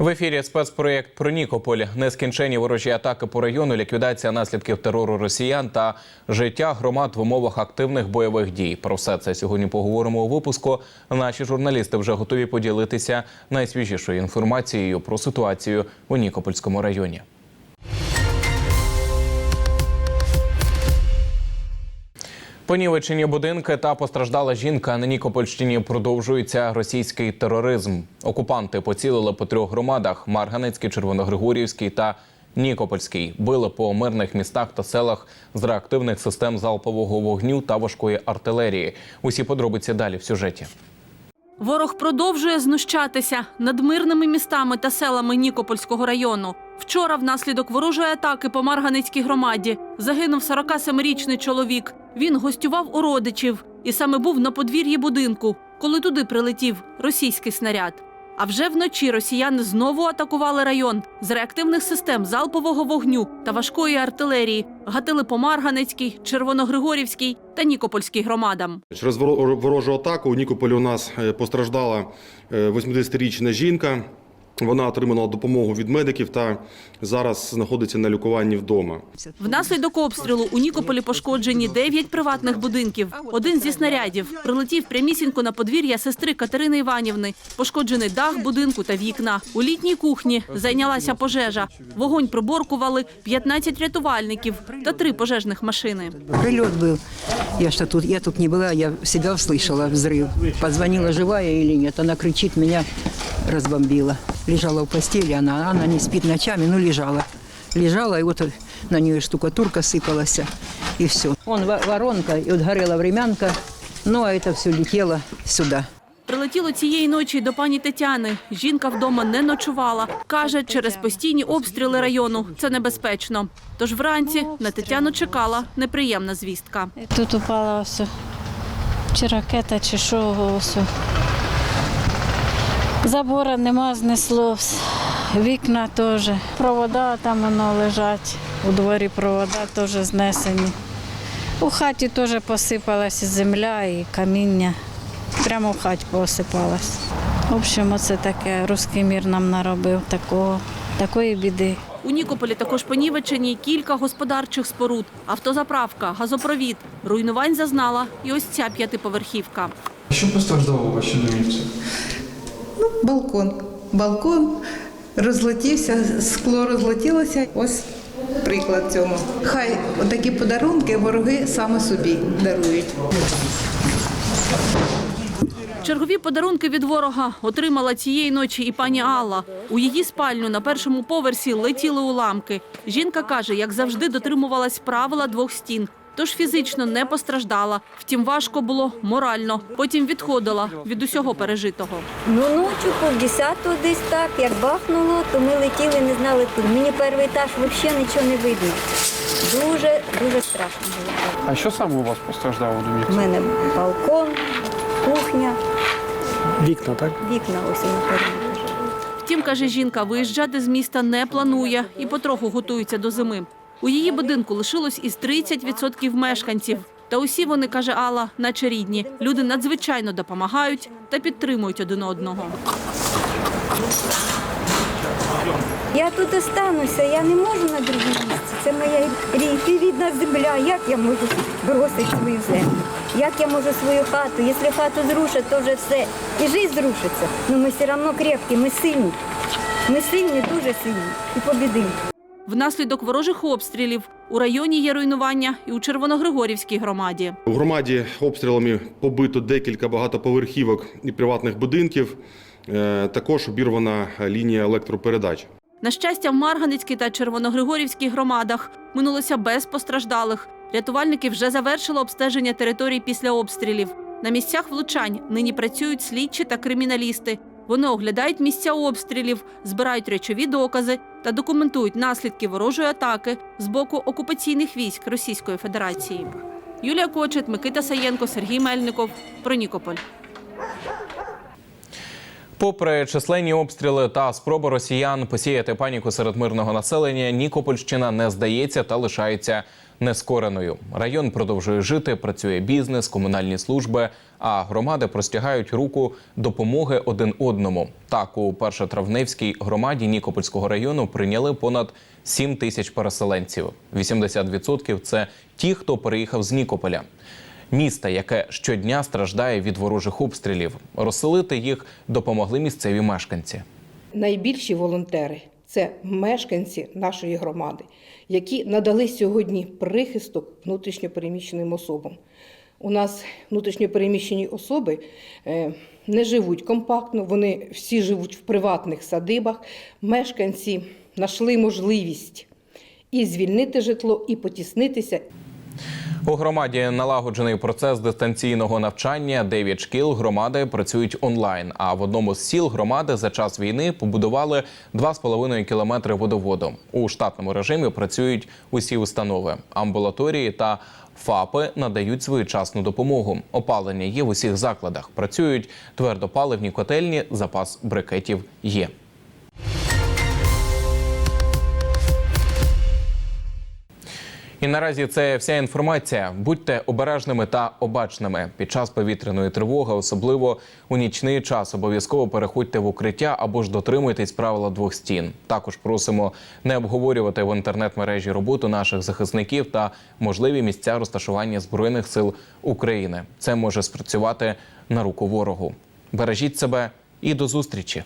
В ефірі спецпроєкт про Нікополь. нескінчені ворожі атаки по району, ліквідація наслідків терору росіян та життя громад в умовах активних бойових дій. Про все це сьогодні поговоримо у випуску. Наші журналісти вже готові поділитися найсвіжішою інформацією про ситуацію у Нікопольському районі. Понівечені будинки та постраждала жінка на Нікопольщині продовжується російський тероризм. Окупанти поцілили по трьох громадах: Марганецький, Червоногригорівський та Нікопольський. Били по мирних містах та селах з реактивних систем залпового вогню та важкої артилерії. Усі подробиці далі в сюжеті. Ворог продовжує знущатися над мирними містами та селами Нікопольського району. Вчора, внаслідок ворожої атаки по Марганицькій громаді, загинув 47-річний чоловік. Він гостював у родичів і саме був на подвір'ї будинку, коли туди прилетів російський снаряд. А вже вночі росіяни знову атакували район з реактивних систем залпового вогню та важкої артилерії. Гатили по Марганецькій, Червоногригорівській та Нікопольській громадам. Через воро- ворожу атаку у Нікополі у нас е, постраждала е, 80-річна жінка. Вона отримала допомогу від медиків та зараз знаходиться на лікуванні вдома. Внаслідок обстрілу у Нікополі пошкоджені 9 приватних будинків. Один зі снарядів прилетів прямісінько на подвір'я сестри Катерини Іванівни. Пошкоджений дах будинку та вікна. У літній кухні зайнялася пожежа. Вогонь приборкували 15 рятувальників та три пожежних машини. Прилет был. Я что тут, я тут не была, я себя услышала взрыв. Позвонила, живая или нет. Она кричит, меня разбомбила. Лежала в постели, она, она не спит ночами, ну лежала. Лежала, и вот на нее штукатурка сыпалась, и все. Во- воронка, и вот горела времянка, ну а это все летело сюда. Прилетіло цієї ночі до пані Тетяни. Жінка вдома не ночувала. Каже, через постійні обстріли району це небезпечно. Тож вранці на Тетяну чекала неприємна звістка. Тут упала ось чи ракета, чи що ось. Забора нема, знесло. Вікна теж. Провода там воно лежать. У дворі провода теж знесені. У хаті теж посипалася земля і каміння. Прямо в хаті посипалась. В общем, оце таке. Руський мір нам наробив такого, такої біди. У Нікополі також понівечені кілька господарчих споруд, автозаправка, газопровід. Руйнувань зазнала і ось ця п'ятиповерхівка. Що постраждало у вашій домівці? Балкон. Балкон розлетівся, скло розлетілося. Ось приклад цьому. Хай такі подарунки вороги саме собі дарують. Чергові подарунки від ворога отримала цієї ночі і пані Алла. У її спальню на першому поверсі летіли уламки. Жінка каже, як завжди дотримувалась правила двох стін. Тож фізично не постраждала. Втім, важко було морально. Потім відходила від усього пережитого. Ну, ночі пів десятого десь так, як бахнуло, то ми летіли, не знали куди. Мені перший етаж взагалі нічого не видно. Дуже, дуже страшно було. А що саме у вас постраждало у У мене балкон, кухня, Вікна, так? вікна ось на першому. Втім, каже жінка, виїжджати з міста не планує і потроху готується до зими. У її будинку лишилось із 30% мешканців. Та усі вони, каже Алла, наче рідні. Люди надзвичайно допомагають та підтримують один одного. Я тут остануся, я не можу на друге місце. Це моя рі- рідна земля. Як я можу бросити свою землю? Як я можу свою хату? Якщо хату зрушать, то вже все. І життя зрушиться. Ну ми все одно крепкі, ми сильні. Ми сильні, дуже сильні. І побідимо. Внаслідок ворожих обстрілів у районі є руйнування і у Червоногригорівській громаді. У громаді обстрілами побито декілька багатоповерхівок і приватних будинків. Е, Також обірвана лінія електропередач. На щастя, в Марганицькій та Червоногригорівській громадах минулося без постраждалих. Рятувальники вже завершили обстеження територій після обстрілів. На місцях влучань нині працюють слідчі та криміналісти. Вони оглядають місця обстрілів, збирають речові докази та документують наслідки ворожої атаки з боку окупаційних військ Російської Федерації. Юлія Кочет, Микита Саєнко, Сергій Мельников. Про Нікополь. Попри численні обстріли та спроби росіян посіяти паніку серед мирного населення, Нікопольщина не здається та лишається нескореною. Район продовжує жити, працює бізнес, комунальні служби, а громади простягають руку допомоги один одному. Так, у першотравневській громаді Нікопольського району прийняли понад 7 тисяч переселенців. 80% – це ті, хто переїхав з Нікополя. Міста, яке щодня страждає від ворожих обстрілів. Розселити їх допомогли місцеві мешканці. Найбільші волонтери це мешканці нашої громади, які надали сьогодні прихисток внутрішньопереміщеним особам. У нас внутрішньопереміщені особи е, не живуть компактно, вони всі живуть в приватних садибах. Мешканці знайшли можливість і звільнити житло, і потіснитися, У громаді налагоджений процес дистанційного навчання. Дев'ять шкіл громади працюють онлайн. А в одному з сіл громади за час війни побудували 2,5 кілометри водоводу. У штатному режимі працюють усі установи, амбулаторії та ФАПи надають своєчасну допомогу. Опалення є в усіх закладах. Працюють твердопаливні котельні, запас брикетів є. І наразі це вся інформація. Будьте обережними та обачними під час повітряної тривоги, особливо у нічний час. Обов'язково переходьте в укриття або ж дотримуйтесь правила двох стін. Також просимо не обговорювати в інтернет-мережі роботу наших захисників та можливі місця розташування збройних сил України. Це може спрацювати на руку ворогу. Бережіть себе і до зустрічі.